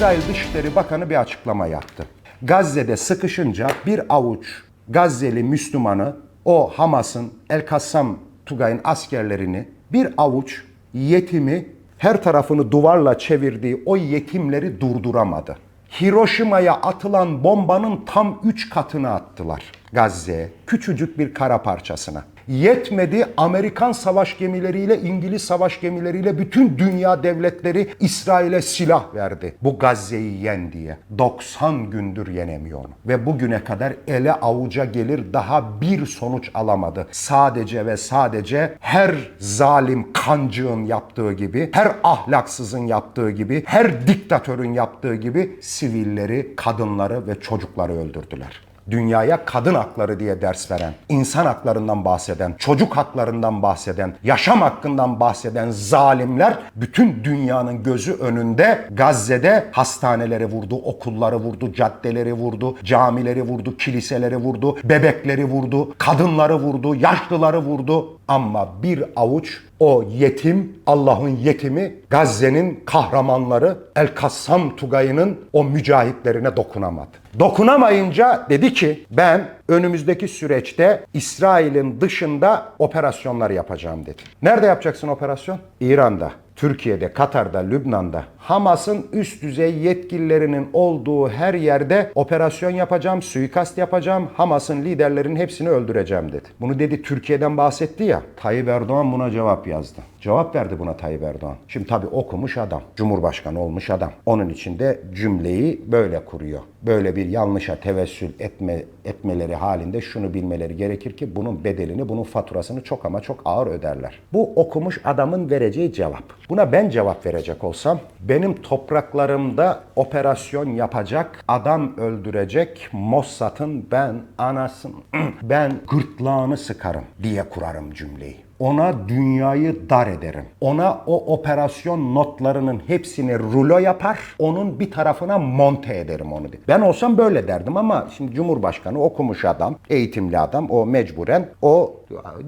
İsrail Dışişleri Bakanı bir açıklama yaptı. Gazze'de sıkışınca bir avuç Gazze'li Müslümanı o Hamas'ın El Kassam Tugay'ın askerlerini bir avuç yetimi her tarafını duvarla çevirdiği o yetimleri durduramadı. Hiroşima'ya atılan bombanın tam 3 katını attılar Gazze'ye. Küçücük bir kara parçasına. Yetmedi Amerikan savaş gemileriyle İngiliz savaş gemileriyle bütün dünya devletleri İsrail'e silah verdi. Bu Gazze'yi yen diye. 90 gündür yenemiyor onu. Ve bugüne kadar ele avuca gelir daha bir sonuç alamadı. Sadece ve sadece her zalim kancığın yaptığı gibi, her ahlaksızın yaptığı gibi, her diktatörün yaptığı gibi sivilleri, kadınları ve çocukları öldürdüler dünyaya kadın hakları diye ders veren, insan haklarından bahseden, çocuk haklarından bahseden, yaşam hakkından bahseden zalimler bütün dünyanın gözü önünde Gazze'de hastaneleri vurdu, okulları vurdu, caddeleri vurdu, camileri vurdu, kiliseleri vurdu, bebekleri vurdu, kadınları vurdu, yaşlıları vurdu. Ama bir avuç o yetim, Allah'ın yetimi, Gazze'nin kahramanları El Kassam Tugayı'nın o mücahitlerine dokunamadı. Dokunamayınca dedi ki ben önümüzdeki süreçte İsrail'in dışında operasyonlar yapacağım dedi. Nerede yapacaksın operasyon? İran'da. Türkiye'de, Katar'da, Lübnan'da Hamas'ın üst düzey yetkililerinin olduğu her yerde operasyon yapacağım, suikast yapacağım, Hamas'ın liderlerinin hepsini öldüreceğim dedi. Bunu dedi Türkiye'den bahsetti ya, Tayyip Erdoğan buna cevap yazdı. Cevap verdi buna Tayyip Erdoğan. Şimdi tabii okumuş adam, Cumhurbaşkanı olmuş adam. Onun için de cümleyi böyle kuruyor. Böyle bir yanlışa tevessül etme, etmeleri halinde şunu bilmeleri gerekir ki bunun bedelini, bunun faturasını çok ama çok ağır öderler. Bu okumuş adamın vereceği cevap. Buna ben cevap verecek olsam benim topraklarımda operasyon yapacak, adam öldürecek Mossad'ın ben anasın, ben gırtlağını sıkarım diye kurarım cümleyi. Ona dünyayı dar ederim. Ona o operasyon notlarının hepsini rulo yapar, onun bir tarafına monte ederim onu. diye. Ben olsam böyle derdim ama şimdi Cumhurbaşkanı okumuş adam, eğitimli adam, o mecburen o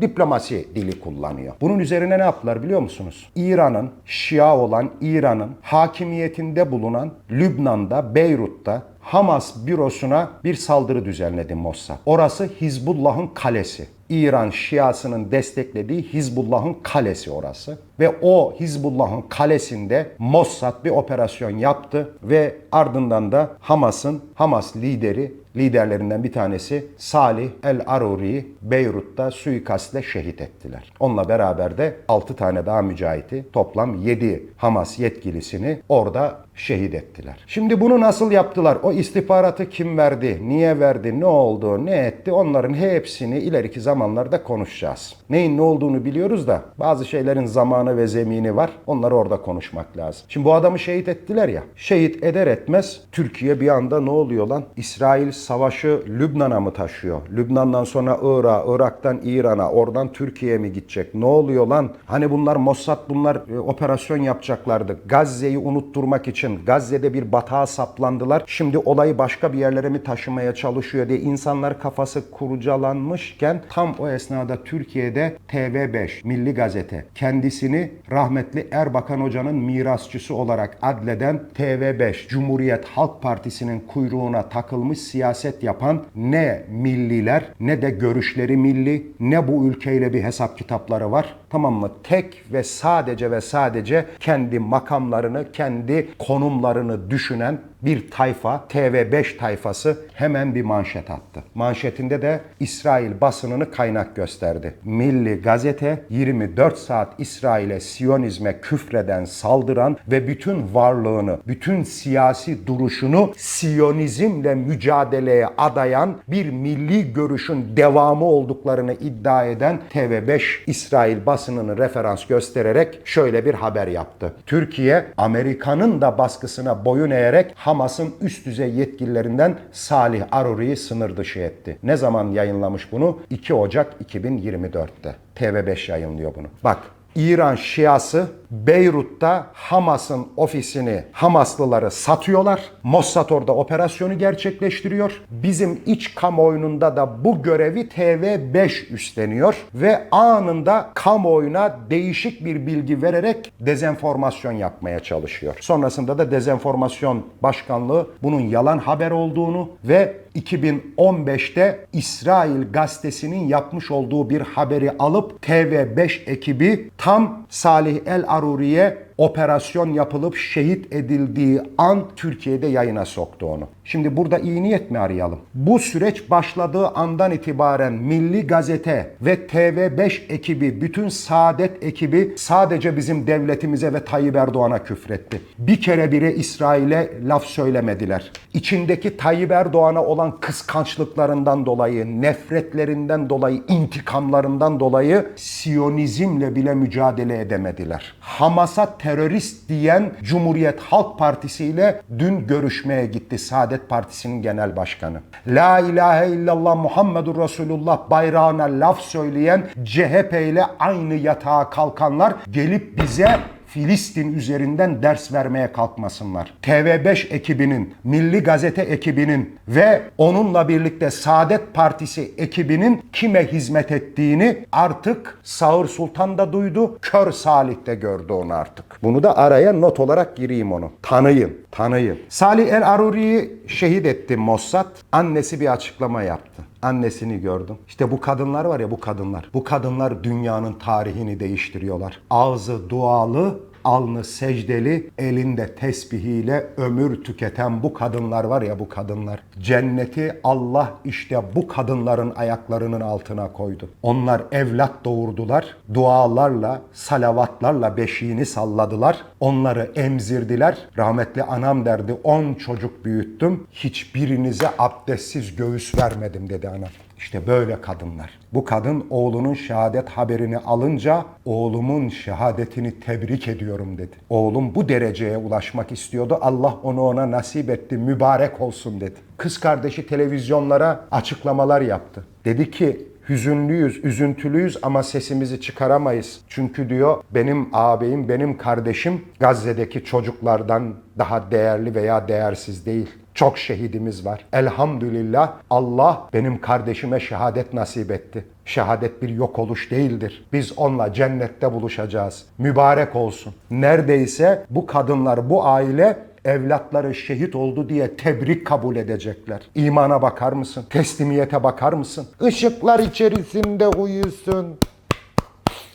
diplomasi dili kullanıyor. Bunun üzerine ne yaptılar biliyor musunuz? İran'ın, Şia olan İran'ın hakimiyetinde bulunan Lübnan'da, Beyrut'ta Hamas bürosuna bir saldırı düzenledi Mossad. Orası Hizbullah'ın kalesi. İran Şiasının desteklediği Hizbullah'ın kalesi orası. Ve o Hizbullah'ın kalesinde Mossad bir operasyon yaptı ve ardından da Hamas'ın Hamas lideri liderlerinden bir tanesi Salih El Aruri'yi Beyrut'ta suikastle şehit ettiler. Onunla beraber de 6 tane daha mücahiti toplam 7 Hamas yetkilisini orada şehit ettiler. Şimdi bunu nasıl yaptılar? O istihbaratı kim verdi? Niye verdi? Ne oldu? Ne etti? Onların hepsini ileriki zamanlarda konuşacağız. Neyin ne olduğunu biliyoruz da bazı şeylerin zamanı ve zemini var. Onları orada konuşmak lazım. Şimdi bu adamı şehit ettiler ya. Şehit eder etmez Türkiye bir anda ne oluyor lan? İsrail savaşı Lübnan'a mı taşıyor? Lübnan'dan sonra Irak'a, Irak'tan İran'a, oradan Türkiye'ye mi gidecek? Ne oluyor lan? Hani bunlar Mossad bunlar e, operasyon yapacaklardı. Gazze'yi unutturmak için Gazze'de bir batağa saplandılar. Şimdi olayı başka bir yerlere mi taşımaya çalışıyor diye insanlar kafası kurcalanmışken tam o esnada Türkiye'de TV5 Milli Gazete kendisini rahmetli Erbakan Hoca'nın mirasçısı olarak adleden TV5 Cumhuriyet Halk Partisi'nin kuyruğuna takılmış siyaset yapan ne milliler ne de görüşleri milli ne bu ülkeyle bir hesap kitapları var. Tamam mı? Tek ve sadece ve sadece kendi makamlarını, kendi konumlarını düşünen bir tayfa, TV5 tayfası hemen bir manşet attı. Manşetinde de İsrail basınını kaynak gösterdi. Milli Gazete 24 saat İsrail'e Siyonizme küfreden, saldıran ve bütün varlığını, bütün siyasi duruşunu Siyonizmle mücadeleye adayan bir milli görüşün devamı olduklarını iddia eden TV5 İsrail basınını referans göstererek şöyle bir haber yaptı. Türkiye Amerika'nın da baskısına boyun eğerek Hamas'ın üst düzey yetkililerinden Salih Aruri'yi sınır dışı etti. Ne zaman yayınlamış bunu? 2 Ocak 2024'te. TV5 yayınlıyor bunu. Bak İran Şiası Beyrut'ta Hamas'ın ofisini Hamaslıları satıyorlar. Mossad orada operasyonu gerçekleştiriyor. Bizim iç kamuoyunda da bu görevi TV5 üstleniyor ve anında kamuoyuna değişik bir bilgi vererek dezenformasyon yapmaya çalışıyor. Sonrasında da dezenformasyon başkanlığı bunun yalan haber olduğunu ve 2015'te İsrail gazetesinin yapmış olduğu bir haberi alıp TV5 ekibi tam Salih El ஆரூரிய operasyon yapılıp şehit edildiği an Türkiye'de yayına soktu onu. Şimdi burada iyi niyet mi arayalım? Bu süreç başladığı andan itibaren Milli Gazete ve TV5 ekibi, bütün Saadet ekibi sadece bizim devletimize ve Tayyip Erdoğan'a küfretti. Bir kere bile İsrail'e laf söylemediler. İçindeki Tayyip Erdoğan'a olan kıskançlıklarından dolayı, nefretlerinden dolayı, intikamlarından dolayı Siyonizmle bile mücadele edemediler. Hamas'a terörist diyen Cumhuriyet Halk Partisi ile dün görüşmeye gitti Saadet Partisi'nin genel başkanı. La ilahe illallah Muhammedur Resulullah bayrağına laf söyleyen CHP ile aynı yatağa kalkanlar gelip bize Filistin üzerinden ders vermeye kalkmasınlar. TV5 ekibinin, Milli Gazete ekibinin ve onunla birlikte Saadet Partisi ekibinin kime hizmet ettiğini artık Sağır Sultan da duydu, Kör Salih de gördü onu artık. Bunu da araya not olarak gireyim onu. Tanıyın, tanıyın. Salih El Aruri'yi şehit etti Mossad. Annesi bir açıklama yaptı. Annesini gördüm. İşte bu kadınlar var ya bu kadınlar. Bu kadınlar dünyanın tarihini değiştiriyorlar. Ağzı dualı, alnı secdeli, elinde tesbihiyle ömür tüketen bu kadınlar var ya bu kadınlar. Cenneti Allah işte bu kadınların ayaklarının altına koydu. Onlar evlat doğurdular. Dualarla, salavatlarla beşiğini salladılar. Onları emzirdiler. Rahmetli anam derdi 10 çocuk büyüttüm. Hiçbirinize abdestsiz göğüs vermedim dedi anam. İşte böyle kadınlar. Bu kadın oğlunun şehadet haberini alınca oğlumun şehadetini tebrik ediyorum dedi. Oğlum bu dereceye ulaşmak istiyordu. Allah onu ona nasip etti. Mübarek olsun dedi. Kız kardeşi televizyonlara açıklamalar yaptı. Dedi ki hüzünlüyüz, üzüntülüyüz ama sesimizi çıkaramayız. Çünkü diyor benim ağabeyim, benim kardeşim Gazze'deki çocuklardan daha değerli veya değersiz değil. Çok şehidimiz var. Elhamdülillah Allah benim kardeşime şehadet nasip etti. Şehadet bir yok oluş değildir. Biz onunla cennette buluşacağız. Mübarek olsun. Neredeyse bu kadınlar, bu aile evlatları şehit oldu diye tebrik kabul edecekler. İmana bakar mısın? Teslimiyete bakar mısın? Işıklar içerisinde uyusun.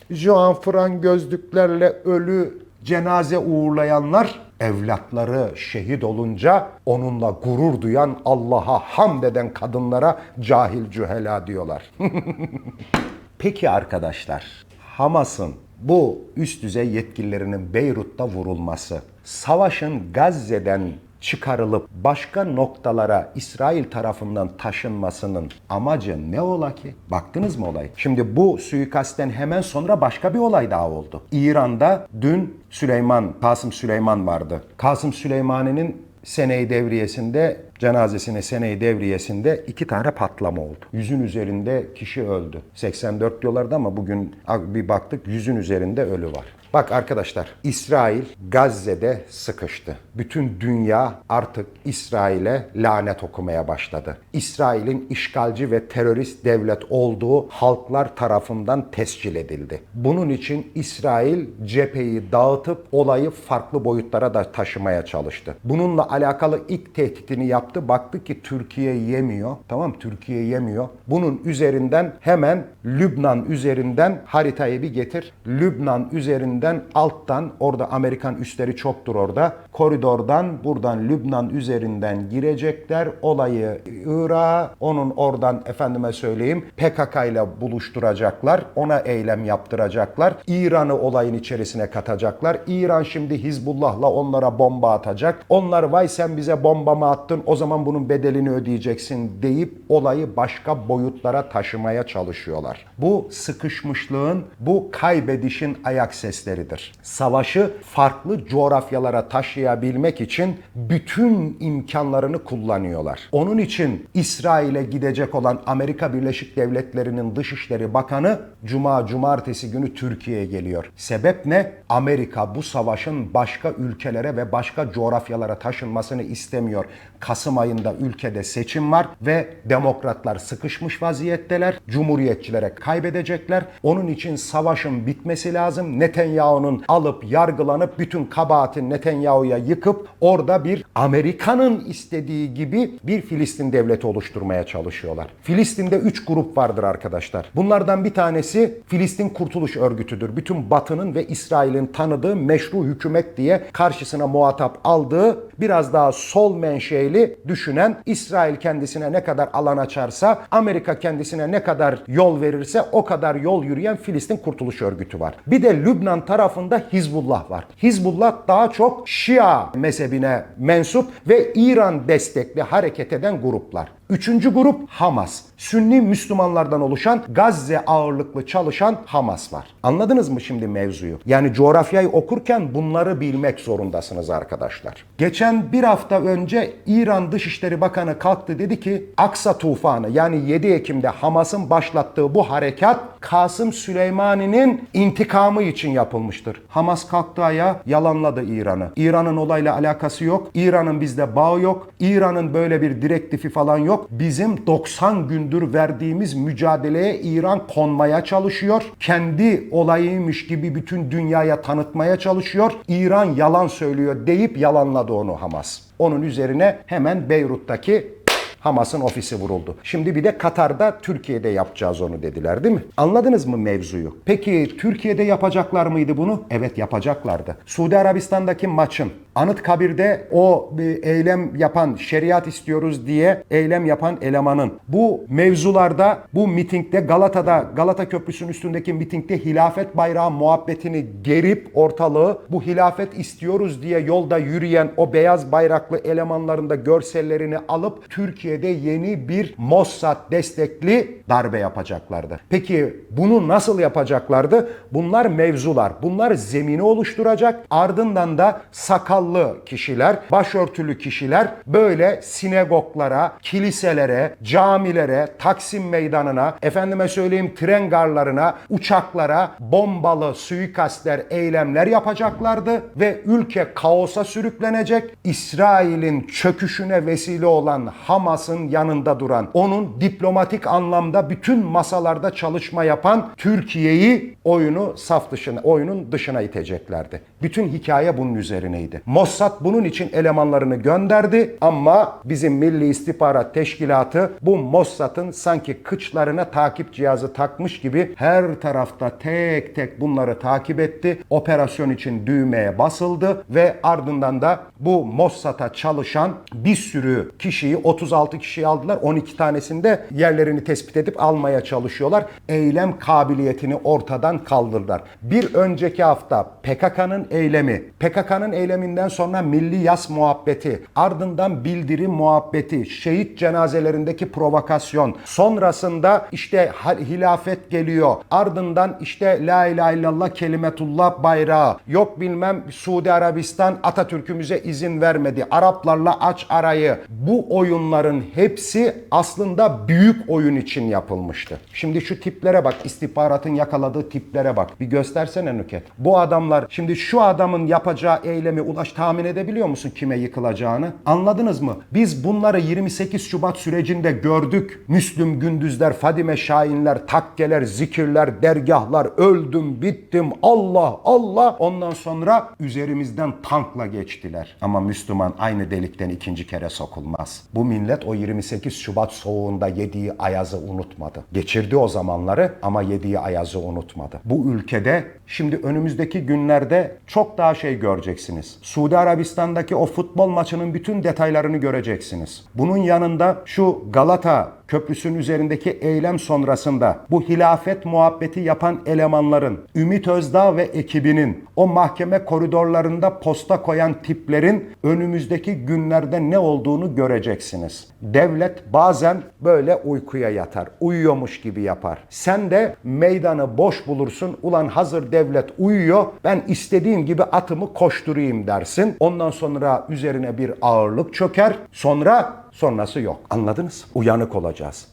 Juan Fran gözlüklerle ölü cenaze uğurlayanlar evlatları şehit olunca onunla gurur duyan Allah'a hamd eden kadınlara cahil cühela diyorlar. Peki arkadaşlar, Hamas'ın bu üst düzey yetkililerinin Beyrut'ta vurulması, savaşın Gazze'den çıkarılıp başka noktalara İsrail tarafından taşınmasının amacı ne ola ki? Baktınız mı olay? Şimdi bu suikastten hemen sonra başka bir olay daha oldu. İran'da dün Süleyman, Kasım Süleyman vardı. Kasım Süleymani'nin Sene-i devriyesinde cenazesine Sene-i devriyesinde iki tane patlama oldu. Yüzün üzerinde kişi öldü. 84 diyorlardı ama bugün bir baktık yüzün üzerinde ölü var. Bak arkadaşlar İsrail Gazze'de sıkıştı. Bütün dünya artık İsrail'e lanet okumaya başladı. İsrail'in işgalci ve terörist devlet olduğu halklar tarafından tescil edildi. Bunun için İsrail cepheyi dağıtıp olayı farklı boyutlara da taşımaya çalıştı. Bununla alakalı ilk tehditini yaptı. Baktı ki Türkiye yemiyor. Tamam Türkiye yemiyor. Bunun üzerinden hemen Lübnan üzerinden haritayı bir getir. Lübnan üzerinden alttan orada Amerikan üsleri çoktur orada. Koridordan buradan Lübnan üzerinden girecekler. Olayı Irak'a onun oradan efendime söyleyeyim PKK ile buluşturacaklar. Ona eylem yaptıracaklar. İran'ı olayın içerisine katacaklar. İran şimdi Hizbullah'la onlara bomba atacak. Onlar vay sen bize bomba mı attın o zaman bunun bedelini ödeyeceksin deyip olayı başka boyutlara taşımaya çalışıyorlar. Bu sıkışmışlığın, bu kaybedişin ayak sesleridir. Savaşı farklı coğrafyalara taşıyabilmek için bütün imkanlarını kullanıyorlar. Onun için İsrail'e gidecek olan Amerika Birleşik Devletleri'nin Dışişleri Bakanı Cuma Cumartesi günü Türkiye'ye geliyor. Sebep ne? Amerika bu savaşın başka ülkelere ve başka coğrafyalara taşınmasını istemiyor. Kasım ayında ülkede seçim var ve demokratlar sıkışmış vaziyetteler. Cumhuriyetçilere kaybedecekler. Onun için savaşın bitmesi lazım. Netanyahu'nun alıp yargılanıp bütün kabahatin Netanyahu'ya yıkıp orada bir Amerika'nın istediği gibi bir Filistin devleti oluşturmaya çalışıyorlar. Filistin'de 3 grup vardır arkadaşlar. Bunlardan bir tanesi Filistin Kurtuluş Örgütü'dür. Bütün Batı'nın ve İsrail'in tanıdığı meşru hükümet diye karşısına muhatap aldığı biraz daha sol menşeli düşünen İsrail kendisine ne kadar alan açarsa Amerika kendisine ne kadar yol verirse o kadar yol yürüyen Filistin Kurtuluş Örgütü var. Bir de Lübnan tarafında Hizbullah var. Hizbullah daha çok Şia mezhebine mensup ve İran destekli hareket eden gruplar. Üçüncü grup Hamas. Sünni Müslümanlardan oluşan Gazze ağırlıklı çalışan Hamas var. Anladınız mı şimdi mevzuyu? Yani coğrafyayı okurken bunları bilmek zorundasınız arkadaşlar. Geçen bir hafta önce İran Dışişleri Bakanı kalktı dedi ki Aksa tufanı yani 7 Ekim'de Hamas'ın başlattığı bu harekat Kasım Süleymani'nin intikamı için yapılmıştır. Hamas kalktı ayağa yalanladı İran'ı. İran'ın olayla alakası yok. İran'ın bizde bağı yok. İran'ın böyle bir direktifi falan yok. Bizim 90 gündür verdiğimiz mücadeleye İran konmaya çalışıyor. Kendi olayıymış gibi bütün dünyaya tanıtmaya çalışıyor. İran yalan söylüyor deyip yalanladı onu Hamas. Onun üzerine hemen Beyrut'taki Hamas'ın ofisi vuruldu. Şimdi bir de Katar'da Türkiye'de yapacağız onu dediler değil mi? Anladınız mı mevzuyu? Peki Türkiye'de yapacaklar mıydı bunu? Evet yapacaklardı. Suudi Arabistan'daki maçın Anıtkabir'de o bir eylem yapan, şeriat istiyoruz diye eylem yapan elemanın bu mevzularda, bu mitingde Galata'da, Galata Köprüsü'nün üstündeki mitingde hilafet bayrağı muhabbetini gerip ortalığı bu hilafet istiyoruz diye yolda yürüyen o beyaz bayraklı elemanların da görsellerini alıp Türkiye'de yeni bir Mossad destekli darbe yapacaklardı. Peki bunu nasıl yapacaklardı? Bunlar mevzular. Bunlar zemini oluşturacak. Ardından da sakal sakallı kişiler, başörtülü kişiler böyle sinagoglara, kiliselere, camilere, Taksim Meydanı'na, efendime söyleyeyim tren garlarına, uçaklara bombalı suikastler, eylemler yapacaklardı ve ülke kaosa sürüklenecek. İsrail'in çöküşüne vesile olan Hamas'ın yanında duran, onun diplomatik anlamda bütün masalarda çalışma yapan Türkiye'yi oyunu saf dışına, oyunun dışına iteceklerdi. Bütün hikaye bunun üzerineydi. Mossad bunun için elemanlarını gönderdi ama bizim Milli İstihbarat Teşkilatı bu Mossad'ın sanki kıçlarına takip cihazı takmış gibi her tarafta tek tek bunları takip etti. Operasyon için düğmeye basıldı ve ardından da bu Mossad'a çalışan bir sürü kişiyi 36 kişiyi aldılar. 12 tanesinde yerlerini tespit edip almaya çalışıyorlar. Eylem kabiliyetini ortadan kaldırdılar. Bir önceki hafta PKK'nın eylemi, PKK'nın eyleminden sonra milli yas muhabbeti, ardından bildirim muhabbeti, şehit cenazelerindeki provokasyon, sonrasında işte hilafet geliyor, ardından işte la ilahe illallah kelimetullah bayrağı, yok bilmem Suudi Arabistan Atatürk'ümüze izin vermedi, Araplarla aç arayı. Bu oyunların hepsi aslında büyük oyun için yapılmıştı. Şimdi şu tiplere bak, istihbaratın yakaladığı tiplere bak. Bir göstersene Nüket. Bu adamlar, şimdi şu adamın yapacağı eylemi ulaş tahmin edebiliyor musun kime yıkılacağını? Anladınız mı? Biz bunları 28 Şubat sürecinde gördük. Müslüm Gündüzler, Fadime Şahinler, takkeler, zikirler, dergahlar, öldüm, bittim, Allah, Allah. Ondan sonra üzerimizden tankla geçtiler. Ama Müslüman aynı delikten ikinci kere sokulmaz. Bu millet o 28 Şubat soğuğunda yediği ayazı unutmadı. Geçirdi o zamanları ama yediği ayazı unutmadı. Bu ülkede şimdi önümüzdeki günlerde çok daha şey göreceksiniz. Suudi Arabistan'daki o futbol maçının bütün detaylarını göreceksiniz. Bunun yanında şu Galata Köprüsün üzerindeki eylem sonrasında bu hilafet muhabbeti yapan elemanların, Ümit Özdağ ve ekibinin, o mahkeme koridorlarında posta koyan tiplerin önümüzdeki günlerde ne olduğunu göreceksiniz. Devlet bazen böyle uykuya yatar, uyuyormuş gibi yapar. Sen de meydanı boş bulursun, ulan hazır devlet uyuyor, ben istediğim gibi atımı koşturayım dersin. Ondan sonra üzerine bir ağırlık çöker, sonra sonrası yok. Anladınız? Uyanık olacağız.